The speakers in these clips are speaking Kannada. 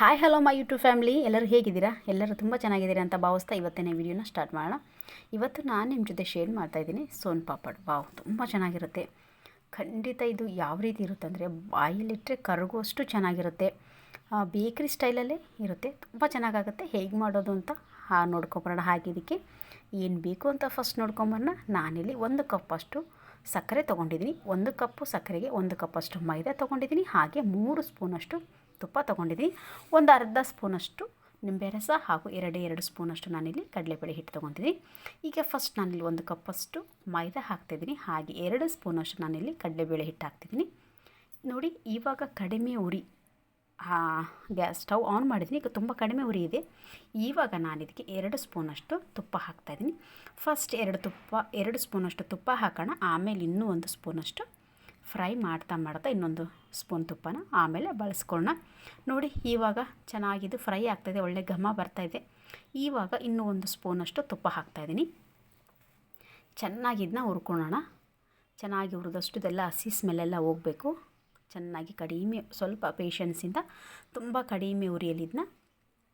Hi hello my YouTube family ಎಲ್ಲರೂ ಹೇಗಿದ್ದೀರಾ? ಎಲ್ಲರೂ ತುಂಬ ಚೆನ್ನಾಗಿದ್ದೀರಾ ಅಂತ ಭಾವಿಸ್ತಾ ಇವತ್ತಿನ ವಿಡಿಯೋನ ಸ್ಟಾರ್ಟ್ ಮಾಡೋಣ. ಇವತ್ತು ನಾನು ನಿಮ್ಮ ಜೊತೆ ಶೇರ್ ಮಾಡ್ತಾಯಿದ್ದೀನಿ ಸೋನ್ ಪಾಪಡ್. ವಾವ್ ತುಂಬ ಚೆನ್ನಾಗಿರುತ್ತೆ. ಖಂಡಿತ ಇದು ಯಾವ ರೀತಿ ಇರುತ್ತೆ ಅಂದರೆ ಬಾಯಲ್ಲಿಟ್ಟರೆ ಕರಗುವಷ್ಟು ಚೆನ್ನಾಗಿರುತ್ತೆ. ಬೇಕ್ರಿ ಸ್ಟೈಲಲ್ಲೇ ಇರುತ್ತೆ. ತುಂಬ ಚೆನ್ನಾಗಾಗುತ್ತೆ. ಹೇಗೆ ಮಾಡೋದು ಅಂತ ನೋಡ್ಕೊಬರೋಣ. ಹಾಗೆ ಇದಕ್ಕೆ ಏನು ಬೇಕು ಅಂತ ಫಸ್ಟ್ ನೋಡ್ಕೊಂಬರೋಣ. ನಾನಿಲ್ಲಿ ಒಂದು ಕಪ್ಪಷ್ಟು ಸಕ್ಕರೆ ತೊಗೊಂಡಿದ್ದೀನಿ. ಒಂದು ಕಪ್ಪು ಸಕ್ಕರೆಗೆ ಒಂದು ಕಪ್ಪಷ್ಟು ಮೈದಾ ತೊಗೊಂಡಿದ್ದೀನಿ. ಹಾಗೆ ಮೂರು ಸ್ಪೂನಷ್ಟು ತುಪ್ಪ ತೊಗೊಂಡಿದ್ದೀನಿ. ಒಂದು ಅರ್ಧ ಸ್ಪೂನಷ್ಟು ನಿಂಬೆ ರಸ ಹಾಗೂ ಎರಡೇ, ಎರಡು ಸ್ಪೂನಷ್ಟು ನಾನಿಲ್ಲಿ ಕಡಲೆಬೇಳೆ ಹಿಟ್ಟು ತೊಗೊತಿದ್ದೀನಿ ಈಗ ಫಸ್ಟ್ ನಾನಿಲ್ಲಿ ಒಂದು ಕಪ್ಪಷ್ಟು ಮೈದಾ ಹಾಕ್ತಿದ್ದೀನಿ. ಹಾಗೆ ಎರಡು ಸ್ಪೂನಷ್ಟು ನಾನಿಲ್ಲಿ ಕಡಲೆಬೇಳೆ ಹಿಟ್ಟು ಹಾಕ್ತಿದ್ದೀನಿ. ನೋಡಿ, ಇವಾಗ ಕಡಿಮೆ ಉರಿ ಗ್ಯಾಸ್ ಸ್ಟವ್ ಆನ್ ಮಾಡಿದ್ದೀನಿ. ಈಗ ತುಂಬ ಕಡಿಮೆ ಉರಿ ಇದೆ. ಇವಾಗ ನಾನು ಇದಕ್ಕೆ ಎರಡು ಸ್ಪೂನಷ್ಟು ತುಪ್ಪ ಹಾಕ್ತಾಯಿದ್ದೀನಿ ಫಸ್ಟ್ ಎರಡು ತುಪ್ಪ, ಎರಡು ಸ್ಪೂನಷ್ಟು ತುಪ್ಪ ಹಾಕೋಣ. ಆಮೇಲೆ ಇನ್ನೂ ಒಂದು ಸ್ಪೂನಷ್ಟು ಫ್ರೈ ಮಾಡ್ತಾ ಮಾಡ್ತಾ ಇನ್ನೊಂದು ಸ್ಪೂನ್ ತುಪ್ಪನ ಆಮೇಲೆ ಬಳಸ್ಕೊಳ್ಳೋಣ. ನೋಡಿ, ಇವಾಗ ಚೆನ್ನಾಗಿದ್ದು ಫ್ರೈ ಆಗ್ತಾಯಿದೆ ಒಳ್ಳೆ ಘಮ ಬರ್ತಾಯಿದೆ ಇವಾಗ ಇನ್ನೂ ಒಂದು ಸ್ಪೂನಷ್ಟು ತುಪ್ಪ ಹಾಕ್ತಾಯಿದ್ದೀನಿ ಚೆನ್ನಾಗಿ ಇದನ್ನ ಹುರ್ಕೊಳ್ಳೋಣ. ಚೆನ್ನಾಗಿ ಹುರಿದಷ್ಟುದೆಲ್ಲ ಹಸಿ ಸ್ಮೆಲ್ಲೆಲ್ಲ ಹೋಗಬೇಕು. ಚೆನ್ನಾಗಿ ಕಡಿಮೆ, ಸ್ವಲ್ಪ ಪೇಷನ್ಸಿಂದ ತುಂಬ ಕಡಿಮೆ ಉರಿಯಲ್ಲಿ ಇದನ್ನ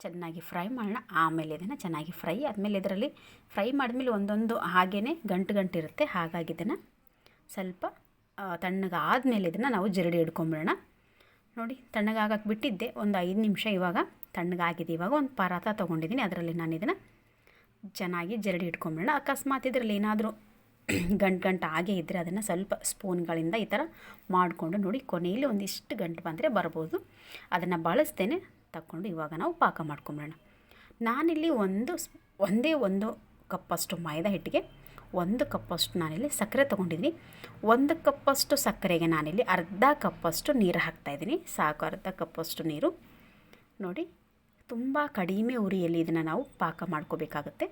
ಚೆನ್ನಾಗಿ ಫ್ರೈ ಮಾಡೋಣ. ಆಮೇಲೆ ಇದನ್ನು ಚೆನ್ನಾಗಿ ಫ್ರೈ ಆದಮೇಲೆ ಇದರಲ್ಲಿ ಫ್ರೈ ಮಾಡಿದ್ಮೇಲೆ ಒಂದೊಂದು ಹಾಗೇ ಗಂಟು ಗಂಟು ಇರುತ್ತೆ, ಹಾಗಾಗಿ ಇದನ್ನು ಸ್ವಲ್ಪ ತಣ್ಣಗಾದಮೇಲೆ ಇದನ್ನು ನಾವು ಜರಡಿ ಹಿಡ್ಕೊಂಬಿಡೋಣ. ನೋಡಿ ತಣ್ಣಗಾಗಕ್ಕೆ ಬಿಟ್ಟಿದ್ದೆ. ಒಂದು ಐದು ನಿಮಿಷ ಇವಾಗ ತಣ್ಣಗಾಗಿದೆ. ಇವಾಗ ಒಂದು ಪರಾತ ತೊಗೊಂಡಿದ್ದೀನಿ. ಅದರಲ್ಲಿ ನಾನು ಇದನ್ನು ಚೆನ್ನಾಗಿ ಜರಡಿ ಇಟ್ಕೊಂಬಿಡೋಣ ಅಕಸ್ಮಾತ್ ಇದರಲ್ಲಿ ಏನಾದರೂ ಗಂಟು ಗಂಟು ಹಾಗೆ ಇದ್ದರೆ ಅದನ್ನು ಸ್ವಲ್ಪ ಸ್ಪೂನ್ಗಳಿಂದ ಈ ಥರ ಮಾಡಿಕೊಂಡು ನೋಡಿ, ಕೊನೆಯಲ್ಲಿ ಒಂದಿಷ್ಟು ಗಂಟು ಬಂದರೆ ಬರ್ಬೋದು. ಅದನ್ನು ಬಳಸ್ತೇನೆ ತಕ್ಕೊಂಡು ಇವಾಗ ನಾವು ಪಾಕ ಮಾಡ್ಕೊಂಬಿಡೋಣ. ನಾನಿಲ್ಲಿ ಒಂದು ಒಂದೇ ಒಂದು ಕಪ್ಪಷ್ಟು ಮೈದಾ ಹಿಟ್ಟಿಗೆ ಒಂದು ಕಪ್ಪಷ್ಟು ನಾನಿಲ್ಲಿ ಸಕ್ಕರೆ ತೊಗೊಂಡಿದ್ದೀನಿ. ಒಂದು ಕಪ್ಪಷ್ಟು ಸಕ್ಕರೆಗೆ ನಾನಿಲ್ಲಿ ಅರ್ಧ ಕಪ್ಪಷ್ಟು ನೀರು ಹಾಕ್ತಾಯಿದ್ದೀನಿ ಸಾಕು, ಅರ್ಧ ಕಪ್ಪಷ್ಟು ನೀರು. ನೋಡಿ, ತುಂಬ ಕಡಿಮೆ ಉರಿಯಲ್ಲಿ ಇದನ್ನು ನಾವು ಪಾಕ ಮಾಡ್ಕೋಬೇಕಾಗುತ್ತೆ.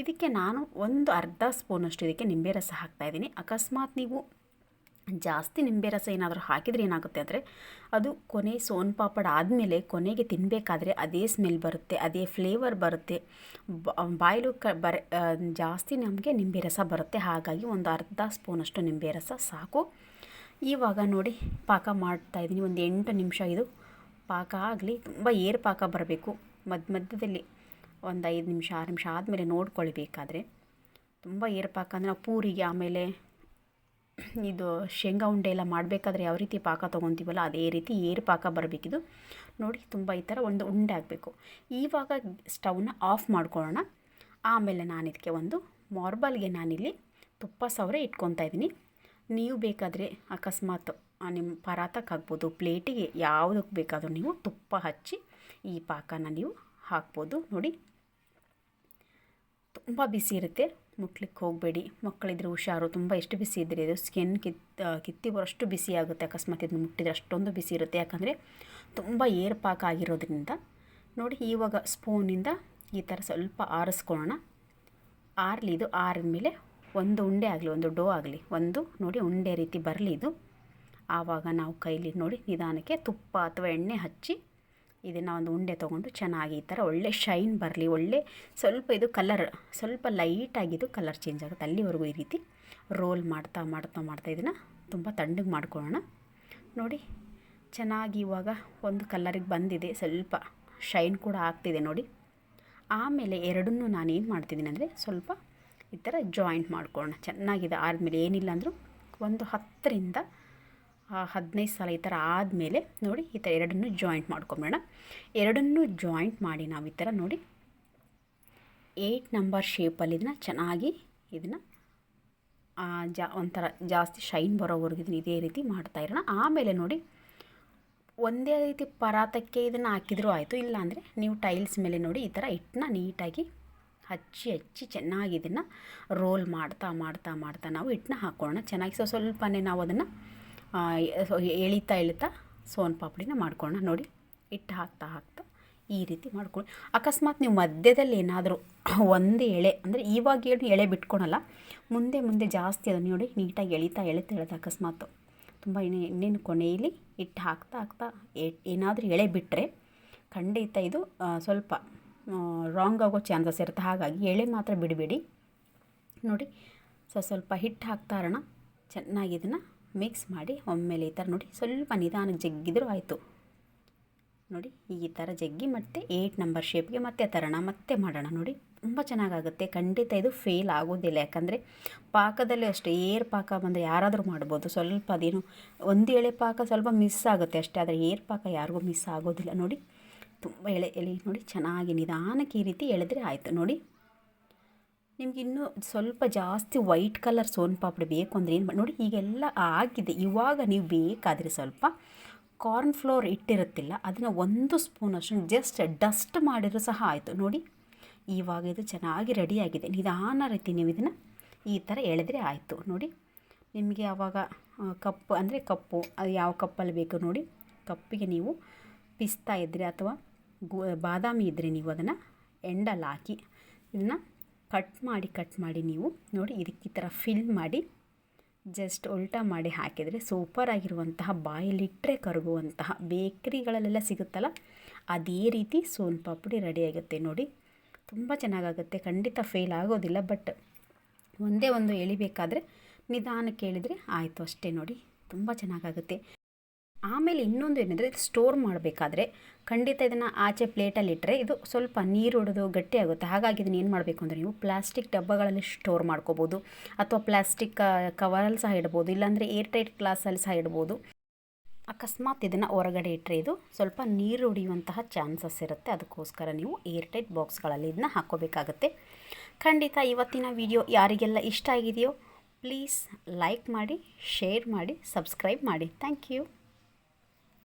ಇದಕ್ಕೆ ನಾನು ಒಂದು ಅರ್ಧ ಸ್ಪೂನಷ್ಟು ಇದಕ್ಕೆ ನಿಂಬೆ ರಸ ಹಾಕ್ತಾಯಿದ್ದೀನಿ ಅಕಸ್ಮಾತ್ ನೀವು ಜಾಸ್ತಿ ನಿಂಬೆ ರಸ ಏನಾದರೂ ಹಾಕಿದರೆ ಏನಾಗುತ್ತೆ ಅಂದರೆ ಅದು ಕೊನೆ ಸೋನ್ ಪಾಪಡ್ ಆದಮೇಲೆ ಕೊನೆಗೆ ತಿನ್ನಬೇಕಾದ್ರೆ ಅದೇ ಸ್ಮೆಲ್ ಬರುತ್ತೆ, ಅದೇ ಫ್ಲೇವರ್ ಬರುತ್ತೆ. ಬಾಯಿಲು ಕ ಬರ ಜಾಸ್ತಿ ನಮಗೆ ನಿಂಬೆ ರಸ ಬರುತ್ತೆ. ಹಾಗಾಗಿ ಒಂದು ಅರ್ಧ ಸ್ಪೂನಷ್ಟು ನಿಂಬೆ ರಸ ಸಾಕು. ಇವಾಗ ನೋಡಿ ಪಾಕ ಮಾಡ್ತಾಯಿದ್ದೀನಿ ಒಂದು ಎಂಟು ನಿಮಿಷ ಇದು ಪಾಕ ಆಗಲಿ, ತುಂಬ ಏರ್ ಪಾಕ ಬರಬೇಕು. ಮಧ್ಯ ಮಧ್ಯದಲ್ಲಿ ಒಂದು ಐದು ನಿಮಿಷ, ಆರು ನಿಮಿಷ ಆದಮೇಲೆ ನೋಡ್ಕೊಳ್ಬೇಕಾದ್ರೆ ತುಂಬ ಏರ್ಪಾಕ ಅಂದರೆ ನಾವು ಪೂರಿಗೆ ಆಮೇಲೆ ಇದು ಶೇಂಗಾ ಉಂಡೆ ಎಲ್ಲ ಮಾಡಬೇಕಾದ್ರೆ ಯಾವ ರೀತಿ ಪಾಕ ತೊಗೊತೀವಲ್ಲ ಅದೇ ರೀತಿ ಏರು ಪಾಕ ಬರಬೇಕಿದು. ನೋಡಿ, ತುಂಬ ಈ ಥರ ಒಂದು ಉಂಡೆ ಆಗಬೇಕು ಇವಾಗ ಸ್ಟವ್ನ ಆಫ್ ಮಾಡ್ಕೊಳ್ಳೋಣ. ಆಮೇಲೆ ನಾನು ಇದಕ್ಕೆ ಒಂದು ಮಾರ್ಬಲ್ಗೆ ನಾನಿಲ್ಲಿ ತುಪ್ಪ ಸವರೆ ಇಟ್ಕೊತಾ ಇದ್ದೀನಿ. ನೀವು ಬೇಕಾದರೆ ಅಕಸ್ಮಾತ್ ನಿಮ್ಮ ಪರಾತಕ್ಕೆ ಹಾಕ್ಬೋದು ಪ್ಲೇಟಿಗೆ ಯಾವುದಕ್ಕೆ ಬೇಕಾದರೂ ನೀವು ತುಪ್ಪ ಹಚ್ಚಿ ಈ ಪಾಕನ ನೀವು ಹಾಕ್ಬೋದು. ನೋಡಿ, ತುಂಬ ಬಿಸಿ ಇರುತ್ತೆ. ಮುಟ್ಲಿಕ್ಕೆ ಹೋಗಬೇಡಿ. ಮಕ್ಕಳಿದ್ರೆ ಹುಷಾರು. ತುಂಬ ಎಷ್ಟು ಬಿಸಿ ಇದ್ದರೆ ಇದು ಸ್ಕಿನ್ ಕಿತ್ ಕಿತ್ತಿ ಬರೋಷ್ಟು ಬಿಸಿ ಆಗುತ್ತೆ. ಅಕಸ್ಮಾತ್ ಇದನ್ನು ಮುಟ್ಟಿದ್ರೆ ಅಷ್ಟೊಂದು ಬಿಸಿ ಇರುತ್ತೆ. ಯಾಕಂದರೆ ತುಂಬ ಏರ್ ಪಾಕ ಆಗಿರೋದ್ರಿಂದ ನೋಡಿ, ಇವಾಗ ಸ್ಪೂನಿಂದ ಈ ಥರ ಸ್ವಲ್ಪ ಆರಿಸ್ಕೊಳ್ಳೋಣ. ಆರಲಿ ಇದು ಆರಿದ್ಮೇಲೆ ಒಂದು ಉಂಡೆ ಆಗಲಿ, ಒಂದು ಡೋ ಆಗಲಿ, ಒಂದು ನೋಡಿ ಉಂಡೆ ರೀತಿ ಬರಲಿ ಇದು. ಆವಾಗ ನಾವು ಕೈಲಿ ನೋಡಿ ನಿಧಾನಕ್ಕೆ ತುಪ್ಪ ಅಥವಾ ಎಣ್ಣೆ ಹಚ್ಚಿ ಇದನ್ನು ಒಂದು ಉಂಡೆ ತೊಗೊಂಡು ಚೆನ್ನಾಗಿ ಈ ಥರ ಒಳ್ಳೆ ಶೈನ್ ಬರಲಿ, ಒಳ್ಳೆ ಸ್ವಲ್ಪ ಇದು ಕಲರ್ ಸ್ವಲ್ಪ ಲೈಟಾಗಿದ್ದು ಕಲರ್ ಚೇಂಜ್ ಆಗುತ್ತೆ. ಅಲ್ಲಿವರೆಗೂ ಈ ರೀತಿ ರೋಲ್ ಮಾಡ್ತಾ ಮಾಡ್ತಾ ಮಾಡ್ತಾ ಇದನ್ನು ತುಂಬ ತಣ್ಣಗೆ ಮಾಡ್ಕೊಳ್ಳೋಣ. ನೋಡಿ, ಚೆನ್ನಾಗಿ ಇವಾಗ ಒಂದು ಕಲರಿಗೆ ಬಂದಿದೆ. ಸ್ವಲ್ಪ ಶೈನ್ ಕೂಡ ಆಗ್ತಿದೆ ನೋಡಿ. ಆಮೇಲೆ ಎರಡನ್ನೂ ನಾನು ಏನು ಮಾಡ್ತಿದ್ದೀನಿ ಅಂದರೆ ಸ್ವಲ್ಪ ಈ ಥರ ಜಾಯಿಂಟ್ ಮಾಡ್ಕೊಳ್ಳೋಣ. ಚೆನ್ನಾಗಿದೆ. ಆದಮೇಲೆ ಏನಿಲ್ಲ ಅಂದರೂ ಒಂದು ಹತ್ತರಿಂದ ಹದಿನೈದು ಸಲ ಈ ಥರ ಆದಮೇಲೆ ನೋಡಿ ಈ ಥರ ಎರಡನ್ನೂ ಜಾಯಿಂಟ್ ಮಾಡ್ಕೊಂಬಿಡೋಣ ಎರಡನ್ನೂ ಜಾಯಿಂಟ್ ಮಾಡಿ ನಾವು ಈ ಥರ ನೋಡಿ ಏಯ್ಟ್ ನಂಬರ್ ಶೇಪಲ್ಲಿ ಇದನ್ನ ಚೆನ್ನಾಗಿ ಇದನ್ನು ಜಾ, ಒಂಥರ ಜಾಸ್ತಿ ಶೈನ್ ಬರೋವರೆಗೂ ಇದನ್ನು ಇದೇ ರೀತಿ ಮಾಡ್ತಾ ಇರೋಣ. ಆಮೇಲೆ ನೋಡಿ ಒಂದೇ ರೀತಿ ಪರಾತಕ್ಕೆ ಇದನ್ನು ಹಾಕಿದರೂ ಆಯಿತು. ಇಲ್ಲಾಂದರೆ ನೀವು ಟೈಲ್ಸ್ ಮೇಲೆ ನೋಡಿ ಈ ಥರ ಹಿಟ್ಟನ್ನ ನೀಟಾಗಿ ಹಚ್ಚಿ ಹಚ್ಚಿ ಚೆನ್ನಾಗಿ ಇದನ್ನು ರೋಲ್ ಮಾಡ್ತಾ ಮಾಡ್ತಾ ಮಾಡ್ತಾ ನಾವು ಹಿಟ್ಟನ್ನ ಹಾಕ್ಕೊಳ್ಳೋಣ ಚೆನ್ನಾಗಿ ಸೊ, ಸ್ವಲ್ಪನೇ ನಾವು ಅದನ್ನು ಎಳಿತಾ ಎಳಿತಾ ಸೋನ್ ಪಾಪಡಿನ ಮಾಡ್ಕೊಳ್ಳೋಣ. ನೋಡಿ, ಹಿಟ್ಟು ಹಾಕ್ತಾ ಹಾಕ್ತಾ ಈ ರೀತಿ ಮಾಡ್ಕೊಳ್ಳಿ. ಅಕಸ್ಮಾತ್ ನೀವು ಮಧ್ಯದಲ್ಲಿ ಏನಾದರೂ ಒಂದು ಎಳೆ, ಅಂದರೆ ಇವಾಗ ಏನು ಎಳೆ ಬಿಟ್ಕೊಳಲ್ಲ, ಮುಂದೆ ಮುಂದೆ ಜಾಸ್ತಿ ಅದನ್ನು ನೋಡಿ ನೀಟಾಗಿ ಎಳಿತಾ ಎಳಿತಾ ಎಳೆದ ಅಕಸ್ಮಾತು ತುಂಬ ಇನ್ನೇನು ಕೊನೆಯಲ್ಲಿ ಹಿಟ್ಟು ಹಾಕ್ತಾ ಹಾಕ್ತಾ ಏನಾದರೂ ಎಳೆ ಬಿಟ್ಟರೆ ಖಂಡಿತ ಇದು ಸ್ವಲ್ಪ ರಾಂಗ್ ಆಗೋ ಚಾನ್ಸಸ್ ಇರುತ್ತೆ. ಹಾಗಾಗಿ ಎಳೆ ಮಾತ್ರ ಬಿಡಬೇಡಿ. ನೋಡಿ ಸ್ವಲ್ಪ ಹಿಟ್ಟು ಹಾಕ್ತಾ ಇರೋಣ. ಚೆನ್ನಾಗಿ ಇದನ್ನು ಮಿಕ್ಸ್ ಮಾಡಿ ಒಮ್ಮೆಲೆ ಈ ಥರ ನೋಡಿ, ಸ್ವಲ್ಪ ನಿಧಾನಕ್ಕೆ ಜಗ್ಗಿದ್ರು ಆಯಿತು. ನೋಡಿ, ಈ ಥರ ಜಗ್ಗಿ ಮತ್ತು ಏಯ್ಟ್ ನಂಬರ್ ಶೇಪ್ಗೆ ಮತ್ತೆ ತರೋಣ, ಮತ್ತೆ ಮಾಡೋಣ ನೋಡಿ. ತುಂಬ ಚೆನ್ನಾಗಾಗುತ್ತೆ. ಖಂಡಿತ ಇದು ಫೇಲ್ ಆಗೋದಿಲ್ಲ. ಯಾಕಂದರೆ ಪಾಕದಲ್ಲಿ ಅಷ್ಟೇ ಏರ್ ಪಾಕ ಬಂದರೆ ಯಾರಾದರೂ ಮಾಡ್ಬೋದು. ಸ್ವಲ್ಪ ಅದೇನು, ಒಂದು ಎಳೆ ಪಾಕ ಸ್ವಲ್ಪ ಮಿಸ್ ಆಗುತ್ತೆ ಅಷ್ಟೇ, ಆದರೆ ಏರ್ ಪಾಕ ಯಾರಿಗೂ ಮಿಸ್ ಆಗೋದಿಲ್ಲ ನೋಡಿ. ತುಂಬ ಎಳೆ ಎಳೆ ನೋಡಿ, ಚೆನ್ನಾಗಿ ನಿಧಾನಕ್ಕೆ ಈ ರೀತಿ ಎಳೆದ್ರೆ ಆಯಿತು. ನೋಡಿ ನಿಮ್ಗೆ ಇನ್ನೂ ಸ್ವಲ್ಪ ಜಾಸ್ತಿ ವೈಟ್ ಕಲರ್ ಸೋನ್ ಪಾಪಡಿ ಬೇಕು ಅಂದರೆ ಏನು ನೋಡಿ ಈಗೆಲ್ಲ ಆಗಿದೆ. ಇವಾಗ ನೀವು ಬೇಕಾದರೆ ಸ್ವಲ್ಪ ಕಾರ್ನ್ ಫ್ಲೋರ್ ಇಟ್ಟಿರುತ್ತಿಲ್ಲ, ಅದನ್ನು ಒಂದು ಸ್ಪೂನ್ ಅಷ್ಟು ಜಸ್ಟ್ ಡಸ್ಟ್ ಮಾಡಿದರೂ ಸಹ ಆಯಿತು. ನೋಡಿ, ಇವಾಗ ಇದು ಚೆನ್ನಾಗಿ ರೆಡಿಯಾಗಿದೆ ನಿಧಾನ ರೀತಿ ನೀವು ಇದನ್ನು ಈ ಥರ ಎಳೆದ್ರೆ ಆಯಿತು. ನೋಡಿ, ನಿಮಗೆ ಆವಾಗ ಕಪ್ಪು ಅಂದರೆ ಕಪ್ಪು ಅದು ಯಾವ ಕಪ್ಪಲ್ಲಿ ಬೇಕು ನೋಡಿ. ಕಪ್ಪಿಗೆ ನೀವು ಪಿಸ್ತಾ ಇದ್ದರೆ ಅಥವಾ ಬಾದಾಮಿ ಇದ್ದರೆ ನೀವು ಅದನ್ನು, ಎಂಡಲ್ಲಿ ಹಾಕಿ ಇದನ್ನು ಕಟ್ ಮಾಡಿ ಕಟ್ ಮಾಡಿ ನೀವು ನೋಡಿ ಇದಕ್ಕೆ ಈ ಥರ ಫಿಲ್ ಮಾಡಿ ಜಸ್ಟ್ ಉಲ್ಟಾ ಮಾಡಿ ಹಾಕಿದರೆ ಸೂಪರ್ ಆಗಿರುವಂತಹ ಬಾಯಲ್ಲಿಟ್ಟರೆ ಕರಗುವಂತಹ ಬೇಕ್ರಿಗಳಲ್ಲೆಲ್ಲ ಸಿಗುತ್ತಲ್ಲ, ಅದೇ ರೀತಿ ಸೋನ್ ಪಾಪಡಿ ರೆಡಿಯಾಗುತ್ತೆ ನೋಡಿ. ತುಂಬ ಚೆನ್ನಾಗಾಗುತ್ತೆ, ಖಂಡಿತ ಫೇಲ್ ಆಗೋದಿಲ್ಲ ಬಟ್ ಒಂದೇ ಒಂದು ಎಳಿಬೇಕಾದ್ರೆ ನಿಧಾನಕ್ಕೆ ಹೇಳಿದರೆ ಆಯಿತು ಅಷ್ಟೇ ನೋಡಿ. ತುಂಬ ಚೆನ್ನಾಗಾಗುತ್ತೆ. ಆಮೇಲೆ ಇನ್ನೊಂದು ಏನಂದರೆ ಸ್ಟೋರ್ ಮಾಡಬೇಕಾದ್ರೆ ಖಂಡಿತ ಇದನ್ನು ಆಚೆ ಪ್ಲೇಟಲ್ಲಿ ಇಟ್ಟರೆ ಇದು ಸ್ವಲ್ಪ ನೀರು ಹೊಡೆದು ಗಟ್ಟಿ ಆಗುತ್ತೆ. ಹಾಗಾಗಿ ಇದನ್ನು ಏನು ಮಾಡಬೇಕು ಅಂದರೆ ನೀವು ಪ್ಲಾಸ್ಟಿಕ್ ಡಬ್ಬಗಳಲ್ಲಿ ಸ್ಟೋರ್ ಮಾಡ್ಕೋಬೋದು. ಅಥವಾ ಪ್ಲಾಸ್ಟಿಕ್ ಕವರಲ್ಲಿ ಸಹ ಇಡ್ಬೋದು. ಇಲ್ಲಾಂದರೆ ಏರ್ ಟೈಟ್ ಗ್ಲಾಸಲ್ಲಿ ಸಹ ಇಡ್ಬೋದು. ಅಕಸ್ಮಾತ್ ಇದನ್ನು ಹೊರಗಡೆ ಇಟ್ಟರೆ ಇದು ಸ್ವಲ್ಪ ನೀರು ಹೊಡೆಯುವಂತಹ ಚಾನ್ಸಸ್ ಇರುತ್ತೆ. ಅದಕ್ಕೋಸ್ಕರ ನೀವು ಏರ್ ಟೈಟ್ ಬಾಕ್ಸ್ಗಳಲ್ಲಿ ಇದನ್ನ ಹಾಕೋಬೇಕಾಗುತ್ತೆ ಖಂಡಿತ ಇವತ್ತಿನ ವಿಡಿಯೋ ಯಾರಿಗೆಲ್ಲ ಇಷ್ಟ ಆಗಿದೆಯೋ ಪ್ಲೀಸ್ ಲೈಕ್ ಮಾಡಿ ಶೇರ್ ಮಾಡಿ ಸಬ್ಸ್ಕ್ರೈಬ್ ಮಾಡಿ. Thank you